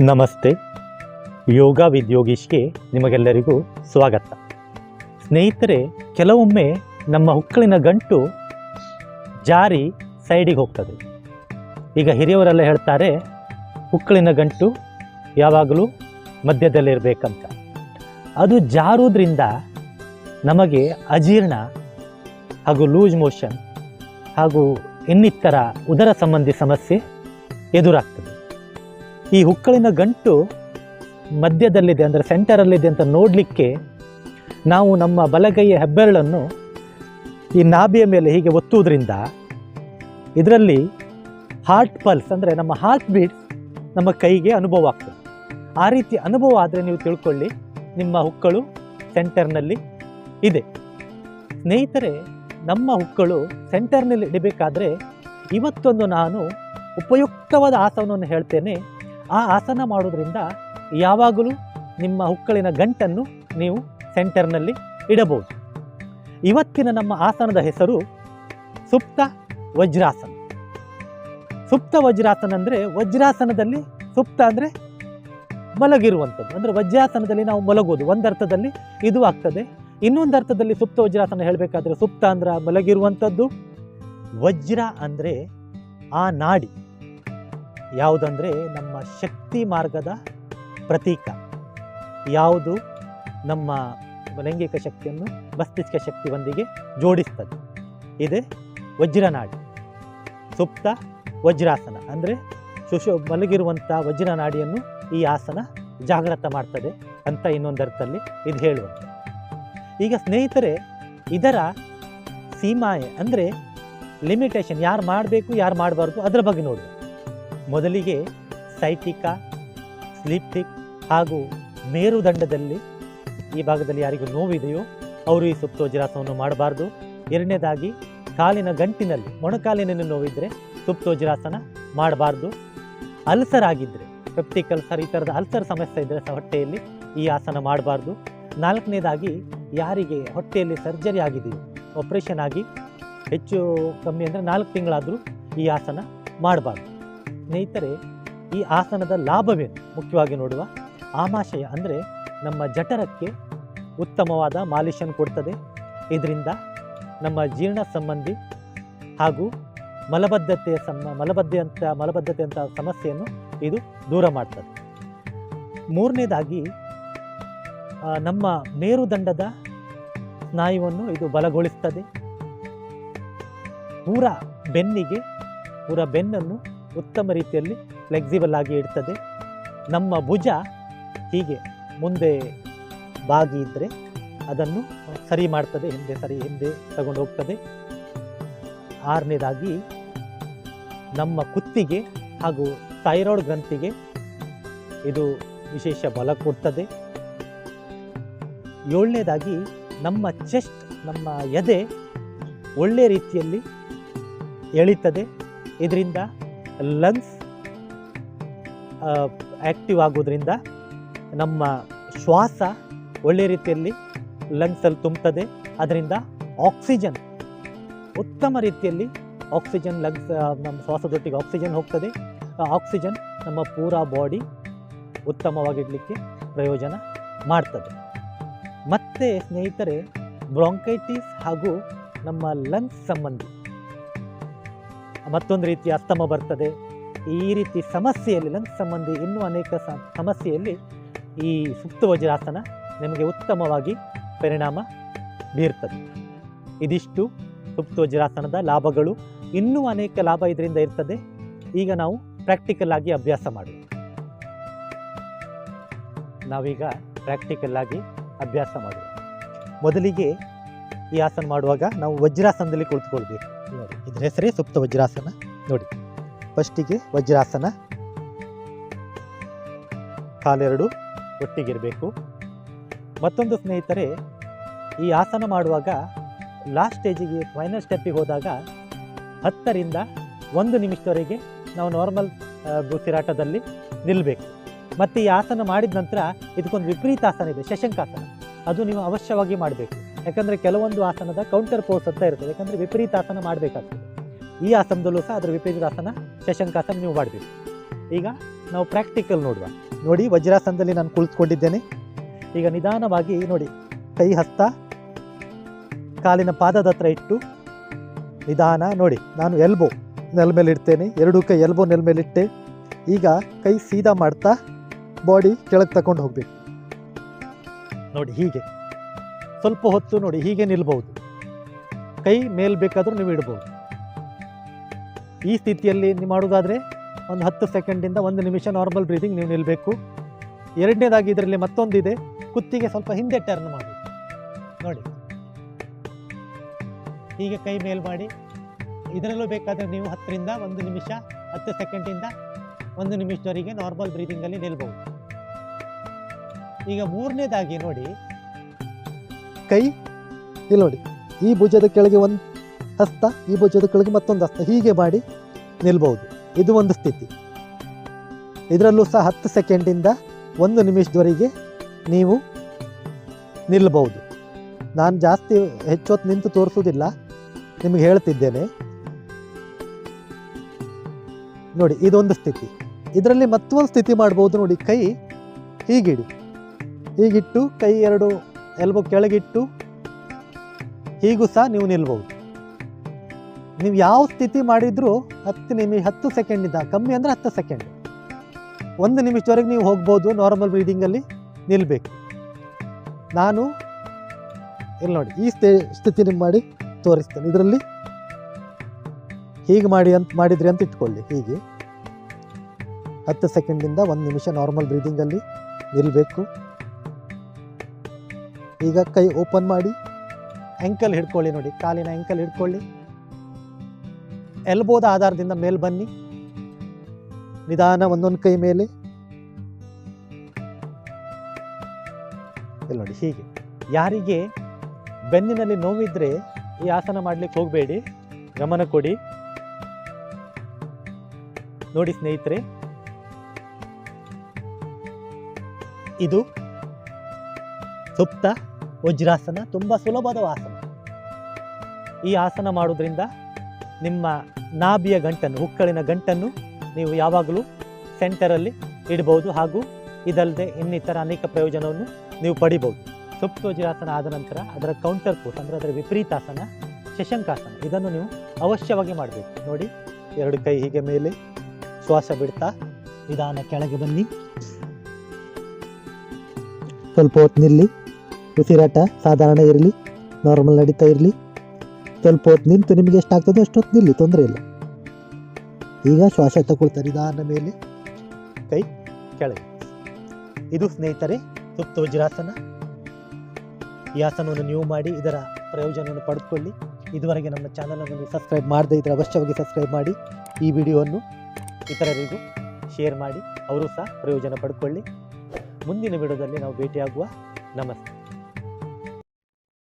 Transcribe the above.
ನಮಸ್ತೆ. ಯೋಗ ವಿದ್ ಯೋಗೀಶ್ಗೆ ನಿಮಗೆಲ್ಲರಿಗೂ ಸ್ವಾಗತ. ಸ್ನೇಹಿತರೆ, ಕೆಲವೊಮ್ಮೆ ನಮ್ಮ ಹುಕ್ಕಳಿನ ಗಂಟು ಜಾರಿ ಸೈಡಿಗೆ ಹೋಗ್ತದೆ. ಈಗ ಹಿರಿಯವರೆಲ್ಲ ಹೇಳ್ತಾರೆ, ಹುಕ್ಕಳಿನ ಗಂಟು ಯಾವಾಗಲೂ ಮಧ್ಯದಲ್ಲಿರಬೇಕಂತ. ಅದು ಜಾರೋದ್ರಿಂದ ನಮಗೆ ಅಜೀರ್ಣ ಹಾಗೂ ಲೂಸ್ ಮೋಷನ್ ಹಾಗೂ ಇನ್ನಿತರ ಉದರ ಸಂಬಂಧಿ ಸಮಸ್ಯೆ ಎದುರಾಗ್ತದೆ. ಈ ಹುಕ್ಕಳಿನ ಗಂಟು ಮಧ್ಯದಲ್ಲಿದೆ, ಅಂದರೆ ಸೆಂಟರಲ್ಲಿದೆ ಅಂತ ನೋಡಲಿಕ್ಕೆ ನಾವು ನಮ್ಮ ಬಲಗೈಯ ಹೆಬ್ಬೆರಳನ್ನು ಈ ನಾಭಿಯ ಮೇಲೆ ಹೀಗೆ ಒತ್ತುವುದರಿಂದ ಇದರಲ್ಲಿ ಹಾರ್ಟ್ ಪಲ್ಸ್ ಅಂದರೆ ನಮ್ಮ ಹಾರ್ಟ್ ಬೀಟ್ಸ್ ನಮ್ಮ ಕೈಗೆ ಅನುಭವ ಆಗ್ತದೆ. ಆ ರೀತಿ ಅನುಭವ ಆದರೆ ನೀವು ತಿಳ್ಕೊಳ್ಳಿ, ನಿಮ್ಮ ಹುಕ್ಕಳು ಸೆಂಟರ್ನಲ್ಲಿ ಇದೆ. ಸ್ನೇಹಿತರೆ, ನಮ್ಮ ಹುಕ್ಕಳು ಸೆಂಟರ್ನಲ್ಲಿ ಇಡಬೇಕಾದ್ರೆ ಇವತ್ತೊಂದು ನಾನು ಉಪಯುಕ್ತವಾದ ಆಸನವನ್ನು ಹೇಳ್ತೇನೆ. ಆ ಆಸನ ಮಾಡೋದ್ರಿಂದ ಯಾವಾಗಲೂ ನಿಮ್ಮ ಹುಕ್ಕಳಿನ ಗಂಟನ್ನು ನೀವು ಸೆಂಟರ್ನಲ್ಲಿ ಇಡಬಹುದು. ಇವತ್ತಿನ ನಮ್ಮ ಆಸನದ ಹೆಸರು ಸುಪ್ತ ವಜ್ರಾಸನ. ಸುಪ್ತ ವಜ್ರಾಸನ ಅಂದರೆ ವಜ್ರಾಸನದಲ್ಲಿ ಸುಪ್ತ ಅಂದರೆ ಮಲಗಿರುವಂಥದ್ದು. ಅಂದರೆ ವಜ್ರಾಸನದಲ್ಲಿ ನಾವು ಮಲಗೋದು ಒಂದರ್ಥದಲ್ಲಿ ಇದು ಆಗ್ತದೆ. ಇನ್ನೊಂದು ಅರ್ಥದಲ್ಲಿ ಸುಪ್ತ ವಜ್ರಾಸನ ಹೇಳಬೇಕಾದ್ರೆ ಸುಪ್ತ ಅಂದ್ರೆ ಮಲಗಿರುವಂಥದ್ದು. ವಜ್ರ ಅಂದರೆ ಆ ನಾಡಿ. ಯಾವುದಂದರೆ ನಮ್ಮ ಶಕ್ತಿ ಮಾರ್ಗದ ಪ್ರತೀಕ. ಯಾವುದು? ನಮ್ಮ ಲೈಂಗಿಕ ಶಕ್ತಿಯನ್ನು ಮಸ್ತಿಷ್ಕ ಶಕ್ತಿಯೊಂದಿಗೆ ಜೋಡಿಸ್ತದೆ. ಇದೆ ವಜ್ರನಾಡಿ, ಸುಪ್ತ ವಜ್ರಾಸನ. ಅಂದರೆ ಸುಶು ಮಲಗಿರುವಂಥ ವಜ್ರನಾಡಿಯನ್ನು ಈ ಆಸನ ಜಾಗೃತ ಮಾಡ್ತದೆ ಅಂತ ಇನ್ನೊಂದು ಅರ್ಥದಲ್ಲಿ ಇದು ಹೇಳುವಂಥ ಈಗ ಸ್ನೇಹಿತರೆ, ಇದರ ಸೀಮಾಯೆ ಅಂದರೆ ಲಿಮಿಟೇಷನ್ ಯಾರು ಮಾಡಬೇಕು, ಯಾರು ಮಾಡಬಾರ್ದು, ಅದರ ಬಗ್ಗೆ ನೋಡುವ ಮೊದಲಿಗೆ ಸೈಟಿಕ ಸ್ಲಿಪ್ಟಿಕ್ ಹಾಗೂ ಮೇರುದಂಡದಲ್ಲಿ ಈ ಭಾಗದಲ್ಲಿ ಯಾರಿಗೂ ನೋವಿದೆಯೋ ಅವರು ಈ ಸುಪ್ತೋಜಿರಾಸವನ್ನು ಮಾಡಬಾರ್ದು. ಎರಡನೇದಾಗಿ, ಕಾಲಿನ ಗಂಟಿನಲ್ಲಿ, ಮೊಣಕಾಲಿನಲ್ಲಿ ನೋವಿದ್ದರೆ ಸುಪ್ತೋಜಿರಾಸನ ಮಾಡಬಾರ್ದು. ಅಲ್ಸರ್ ಆಗಿದ್ದರೆ ಪೆಪ್ಟಿಕ್ ಅಲ್ಸರ್ ಈ ಥರದ ಅಲ್ಸರ್ ಸಮಸ್ಯೆ ಇದ್ದರೆ ಹೊಟ್ಟೆಯಲ್ಲಿ ಈ ಆಸನ ಮಾಡಬಾರ್ದು. ನಾಲ್ಕನೇದಾಗಿ, ಯಾರಿಗೆ ಹೊಟ್ಟೆಯಲ್ಲಿ ಸರ್ಜರಿ ಆಗಿದೆಯೋ, ಆಪ್ರೇಷನ್ ಆಗಿ ಹೆಚ್ಚು ಕಮ್ಮಿ ಅಂದರೆ ನಾಲ್ಕು ತಿಂಗಳಾದರೂ ಈ ಆಸನ ಮಾಡಬಾರ್ದು. ಸ್ನೇಹಿತರೆ, ಈ ಆಸನದ ಲಾಭವೇನು? ಮುಖ್ಯವಾಗಿ ನೋಡುವ ಆಮಾಶಯ ಅಂದರೆ ನಮ್ಮ ಜಠರಕ್ಕೆ ಉತ್ತಮವಾದ ಮಾಲಿಷನ್ನು ಕೊಡ್ತದೆ. ಇದರಿಂದ ನಮ್ಮ ಜೀರ್ಣ ಸಂಬಂಧಿ ಹಾಗೂ ಮಲಬದ್ಧತೆಯ ಸಮ ಮಲಬದ್ಧತೆ ಅಂತ ಸಮಸ್ಯೆಯನ್ನು ಇದು ದೂರ ಮಾಡ್ತದೆ. ಮೂರನೇದಾಗಿ ನಮ್ಮ ಮೇರುದಂಡದ ಸ್ನಾಯುವನ್ನು ಇದು ಬಲಗೊಳಿಸ್ತದೆ. ಪೂರ ಬೆನ್ನಿಗೆ, ಪೂರ ಬೆನ್ನನ್ನು ಉತ್ತಮ ರೀತಿಯಲ್ಲಿ ಫ್ಲೆಕ್ಸಿಬಲ್ ಆಗಿ ಇಡ್ತದೆ ನಮ್ಮ ಭುಜ ಹೀಗೆ ಮುಂದೆ ಬಾಗಿ ಇದ್ದರೆ ಅದನ್ನು ಸರಿ ಮಾಡ್ತದೆ, ಹಿಂದೆ ಸರಿ, ಹಿಂದೆ ತಗೊಂಡು ಹೋಗ್ತದೆ. ಆರನೇದಾಗಿ ನಮ್ಮ ಕುತ್ತಿಗೆ ಹಾಗೂ ಥೈರಾಯ್ಡ್ ಗ್ರಂಥಿಗೆ ಇದು ವಿಶೇಷ ಬಲ ಕೊಡ್ತದೆ. ಏಳನೇದಾಗಿ ನಮ್ಮ ಚೆಸ್ಟ್ ನಮ್ಮ ಎದೆ ಒಳ್ಳೆ ರೀತಿಯಲ್ಲಿ ಎಳಿತದೆ. ಇದರಿಂದ ಲಂಗ್ಸ್ ಆ್ಯಕ್ಟಿವ್ ಆಗೋದ್ರಿಂದ ನಮ್ಮ ಶ್ವಾಸ ಒಳ್ಳೆ ರೀತಿಯಲ್ಲಿ ಲಂಗ್ಸಲ್ಲಿ ತುಂಬುತ್ತದೆ ಅದರಿಂದ ಆಕ್ಸಿಜನ್ ಉತ್ತಮ ರೀತಿಯಲ್ಲಿ ಆಕ್ಸಿಜನ್ ಲಂಗ್ಸ್ ನಮ್ಮ ಶ್ವಾಸದೊಟ್ಟಿಗೆ ಆಕ್ಸಿಜನ್ ಹೋಗ್ತದೆ. ಆಕ್ಸಿಜನ್ ನಮ್ಮ ಪೂರ ಬಾಡಿ ಉತ್ತಮವಾಗಿಡಲಿಕ್ಕೆ ಪ್ರಯೋಜನ ಮಾಡ್ತದೆ. ಮತ್ತು ಸ್ನೇಹಿತರೆ ಬ್ರಾಂಕೈಟಿಸ್ ಹಾಗೂ ನಮ್ಮ ಲಂಗ್ಸ್ ಸಂಬಂಧಿ ಮತ್ತೊಂದು ರೀತಿಯ ಅಸ್ತಮ ಬರ್ತದೆ. ಈ ರೀತಿ ಸಮಸ್ಯೆಯಲ್ಲಿ ಲಂಗ್ಸ್ ಸಂಬಂಧಿ ಇನ್ನೂ ಅನೇಕ ಸಮಸ್ಯೆಯಲ್ಲಿ ಈ ಸುಪ್ತ ವಜ್ರಾಸನ ನಿಮಗೆ ಉತ್ತಮವಾಗಿ ಪರಿಣಾಮ ಬೀರ್ತದೆ. ಇದಿಷ್ಟು ಸುಪ್ತ ವಜ್ರಾಸನದ ಲಾಭಗಳು. ಇನ್ನೂ ಅನೇಕ ಲಾಭ ಇದರಿಂದ ಇರ್ತದೆ. ಈಗ ನಾವು ಪ್ರಾಕ್ಟಿಕಲ್ ಆಗಿ ಅಭ್ಯಾಸ ಮಾಡುವ ನಾವೀಗ ಪ್ರಾಕ್ಟಿಕಲ್ ಆಗಿ ಅಭ್ಯಾಸ ಮಾಡುವ ಮೊದಲಿಗೆ ಈ ಆಸನ ಮಾಡುವಾಗ ನಾವು ವಜ್ರಾಸನದಲ್ಲಿ ಕುಳಿತುಕೊಳ್ಬೇಕು. ಇದ್ರ ಹೆಸರೇ ಸುಪ್ತ ವಜ್ರಾಸನ. ನೋಡಿ ಫಸ್ಟಿಗೆ ವಜ್ರಾಸನ. ಕಾಲೆರಡು ಒಟ್ಟಿಗಿರಬೇಕು. ಮತ್ತೊಂದು ಸ್ನೇಹಿತರೆ, ಈ ಆಸನ ಮಾಡುವಾಗ ಲಾಸ್ಟ್ ಸ್ಟೇಜಿಗೆ ಫೈನಲ್ ಸ್ಟೆಪ್ಪಿಗೆ ಹೋದಾಗ ಹತ್ತರಿಂದ ಒಂದು ನಿಮಿಷದವರೆಗೆ ನಾವು ನಾರ್ಮಲ್ ಉಸಿರಾಟದಲ್ಲಿ ನಿಲ್ಲಬೇಕು ಮತ್ತು ಈ ಆಸನ ಮಾಡಿದ ನಂತರ ಇದಕ್ಕೊಂದು ವಿಪರೀತ ಆಸನ ಇದೆ, ಶಶಂಕಾಸನ. ಅದು ನೀವು ಅವಶ್ಯವಾಗಿ ಮಾಡಬೇಕು. ಯಾಕಂದರೆ ಕೆಲವೊಂದು ಆಸನದ ಕೌಂಟರ್ ಪೋಸ್ ಅಂತ ಇರ್ತದೆ. ಯಾಕಂದರೆ ವಿಪರೀತ ಆಸನ ಮಾಡಬೇಕಾಗ್ತದೆ. ಈ ಆಸನದಲ್ಲೂ ಸಹ ಅದರ ವಿಪರೀತ ಆಸನ ಶಶಂಕಾಸನ ನೀವು ಮಾಡಬೇಕು. ಈಗ ನಾವು ಪ್ರಾಕ್ಟಿಕಲ್ ನೋಡುವ. ನೋಡಿ, ವಜ್ರಾಸನದಲ್ಲಿ ನಾನು ಕುಳಿತುಕೊಂಡಿದ್ದೇನೆ. ಈಗ ನಿಧಾನವಾಗಿ ನೋಡಿ, ಕೈ ಹಸ್ತ, ಕಾಲಿನ ಪಾದದ ಹತ್ರ ಇಟ್ಟು ನಿಧಾನ ನೋಡಿ, ನಾನು ಎಲ್ಬೋ ನೆಲ ಮೇಲೆ ಇಡ್ತೇನೆ. ಎರಡು ಕೈ ಎಲ್ಬೋ ನೆಲ ಮೇಲೆ ಇಟ್ಟೆ. ಈಗ ಕೈ ಸೀದಾ ಮಾಡ್ತಾ ಬಾಡಿ ಕೆಳಗೆ ತಗೊಂಡು ಹೋಗಬೇಕು. ನೋಡಿ, ಹೀಗೆ. ಸ್ವಲ್ಪ ಹೊತ್ತು ನೋಡಿ, ಹೀಗೆ ನಿಲ್ಬಹುದು. ಕೈ ಮೇಲೆ ಬೇಕಾದರೂ ನೀವು ಇಡ್ಬೋದು ಈ ಸ್ಥಿತಿಯಲ್ಲಿ ನೀವು ಮಾಡೋದಾದರೆ ಒಂದು ಹತ್ತು ಸೆಕೆಂಡಿಂದ ಒಂದು ನಿಮಿಷ ನಾರ್ಮಲ್ ಬ್ರೀದಿಂಗ್ ನೀವು ನಿಲ್ಲಬೇಕು ಎರಡನೇದಾಗಿ ಇದರಲ್ಲಿ ಮತ್ತೊಂದಿದೆ, ಕುತ್ತಿಗೆ ಸ್ವಲ್ಪ ಹಿಂದೆ ಟರ್ನ್ ಮಾಡಿ. ನೋಡಿ. ಹೀಗೆ ಕೈ ಮೇಲ್ ಮಾಡಿ. ಇದರಲ್ಲೂ ಬೇಕಾದರೆ ನೀವು ಹತ್ತರಿಂದ ಒಂದು ನಿಮಿಷ, ಹತ್ತು ಸೆಕೆಂಡಿಂದ ಒಂದು ನಿಮಿಷದವರೆಗೆ ನಾರ್ಮಲ್ ಬ್ರೀದಿಂಗಲ್ಲಿ ನಿಲ್ಬಹುದು. ಈಗ ಮೂರನೇದಾಗಿ ನೋಡಿ ಕೈ? ಇಲ್ಲಿ ನೋಡಿ. ಈ ಭುಜದ ಕೆಳಗೆ ಒಂದು ಹಸ್ತ, ಈ ಭುಜದ ಕೆಳಗೆ ಮತ್ತೊಂದು ಹಸ್ತ. ಹೀಗೆ ಮಾಡಿ ನಿಲ್ಬಹುದು ಇದು ಒಂದು ಸ್ಥಿತಿ. ಇದರಲ್ಲೂ ಸಹ ಹತ್ತು ಸೆಕೆಂಡಿಂದ ಒಂದು ನಿಮಿಷದವರೆಗೆ ನೀವು ನಿಲ್ಲಬಹುದು ನಾನು ಜಾಸ್ತಿ ಹೆಚ್ಚೊತ್ತು ನಿಂತು ತೋರಿಸೋದಿಲ್ಲ ನಿಮಗೆ ಹೇಳ್ತಿದ್ದೇನೆ. ನೋಡಿ, ಇದೊಂದು ಸ್ಥಿತಿ. ಇದರಲ್ಲಿ ಮತ್ತೊಂದು ಸ್ಥಿತಿ ಮಾಡ್ಬೋದು ನೋಡಿ. ಕೈ ಹೀಗಿಡಿ. ಹೀಗಿಟ್ಟು ಕೈ ಎರಡು ಎಲ್ಬೋ ಕೆಳಗಿಟ್ಟು, ಹೀಗೂ ಸಹ ನೀವು ನಿಲ್ಬಹುದು. ನೀವು ಯಾವ ಸ್ಥಿತಿ ಮಾಡಿದರೂ ಹತ್ತು ನಿಮಿಷ ಹತ್ತು ಸೆಕೆಂಡಿಂದ, ಕಮ್ಮಿ ಅಂದರೆ ಹತ್ತು ಸೆಕೆಂಡ್. ಒಂದು ನಿಮಿಷವರೆಗೆ ನೀವು ಹೋಗ್ಬೋದು ನಾರ್ಮಲ್ ಬ್ರೀದಿಂಗಲ್ಲಿ ನಿಲ್ಲಬೇಕು ನಾನು, ಇಲ್ಲಿ ನೋಡಿ, ಈ ಸ್ಥಿ, ಸ್ಥಿತಿ ನಿಮ್ಮ ಮಾಡಿ ತೋರಿಸ್ತೇನೆ. ಇದರಲ್ಲಿ ಹೀಗೆ ಮಾಡಿ ಅಂತ, ಮಾಡಿದ್ರಿ ಅಂತ ಇಟ್ಕೊಳ್ಳಿ, ಹೀಗೆ. ಹತ್ತು ಸೆಕೆಂಡಿಂದ ಒಂದು ನಿಮಿಷ ನಾರ್ಮಲ್ ಬ್ರೀದಿಂಗಲ್ಲಿ ನಿಲ್ಲಬೇಕು ಈಗ ಕೈ ಓಪನ್ ಮಾಡಿ. ಆ್ಯಂಕಲ್ ಹಿಡ್ಕೊಳ್ಳಿ ನೋಡಿ. ಕಾಲಿನ ಆ್ಯಂಕಲ್ ಹಿಡ್ಕೊಳ್ಳಿ. ಎಲ್ಬೋದ ಆಧಾರದಿಂದ ಮೇಲೆ ಬನ್ನಿ. ನಿಧಾನ ಒಂದೊಂದು ಕೈ ಮೇಲೆ. ಇಲ್ಲಿ ನೋಡಿ ಹೀಗೆ. ಯಾರಿಗೆ ಬೆನ್ನಿನಲ್ಲಿ ನೋವಿದ್ರೆ ಈ ಆಸನ ಮಾಡ್ಲಿಕ್ಕೆ ಹೋಗಬೇಡಿ. ಗಮನ ಕೊಡಿ. ನೋಡಿ ಸ್ನೇಹಿತರೆ. ಇದು ಸುಪ್ತ ವಜ್ರಾಸನ ತುಂಬ ಸುಲಭದ ಆಸನ. ಈ ಆಸನ ಮಾಡೋದ್ರಿಂದ ನಿಮ್ಮ ನಾಭಿಯ ಗಂಟನ್ನು, ಹುಕ್ಕಳಿನ ಗಂಟನ್ನು ನೀವು ಯಾವಾಗಲೂ ಸೆಂಟರಲ್ಲಿ ಇಡಬಹುದು ಹಾಗೂ ಇದಲ್ಲದೆ ಇನ್ನಿತರ ಅನೇಕ ಪ್ರಯೋಜನವನ್ನು ನೀವು ಪಡಿಬೋದು ಸುಪ್ತ ವಜ್ರಾಸನ ಆದ ನಂತರ ಅದರ ಕೌಂಟರ್ ಪೋಸ್ ಅಂದರೆ ಅದರ ವಿಪರೀತಾಸನ ಶಶಂಕಾಸನ, ಇದನ್ನು ನೀವು ಅವಶ್ಯವಾಗಿ ಮಾಡಬೇಕು. ನೋಡಿ, ಎರಡು ಕೈ ಹೀಗೆ ಮೇಲೆ ಶ್ವಾಸ ಬಿಡ್ತಾ ನಿಧಾನ ಕೆಳಗೆ ಬನ್ನಿ. ಸ್ವಲ್ಪ ಹೊತ್ತು ನಿಲ್ಲಿ. ಉಸಿರಾಟ ಸಾಧಾರಣ ಇರಲಿ ನಾರ್ಮಲ್ ನಡೀತಾ ಇರಲಿ. ಸ್ವಲ್ಪ ಹೊತ್ತು ನಿಂತು ನಿಮಗೆ ಎಷ್ಟಾಗ್ತದೋ ಅಷ್ಟೊತ್ತು ನಿಲ್ಲಿ, ತೊಂದರೆ ಇಲ್ಲ. ಈಗ ಶ್ವಾಸ ತಗೊಳ್ತಾರೆ ನಿಧಾನ ಮೇಲೆ. ಕೈ ಕೆಳಗೆ. ಇದು ಸ್ನೇಹಿತರೆ ಸುಪ್ತ ವಜ್ರಾಸನ. ಈ ಆಸನವನ್ನು ನೀವು ಮಾಡಿ, ಇದರ ಪ್ರಯೋಜನವನ್ನು ಪಡೆದುಕೊಳ್ಳಿ. ಇದುವರೆಗೆ ನಮ್ಮ ಚಾನಲನ್ನು ನೀವು ಸಬ್ಸ್ಕ್ರೈಬ್ ಮಾಡದೇ ಇದ್ದರೆ ಅವಶ್ಯವಾಗಿ ಸಬ್ಸ್ಕ್ರೈಬ್ ಮಾಡಿ. ಈ ವಿಡಿಯೋವನ್ನು ಇತರರಿಗೂ ಶೇರ್ ಮಾಡಿ. ಅವರು ಸಹ ಪ್ರಯೋಜನ ಪಡ್ಕೊಳ್ಳಿ. ಮುಂದಿನ ವಿಡಿಯೋದಲ್ಲಿ ನಾವು ಭೇಟಿಯಾಗುವ. ನಮಸ್ತೆ.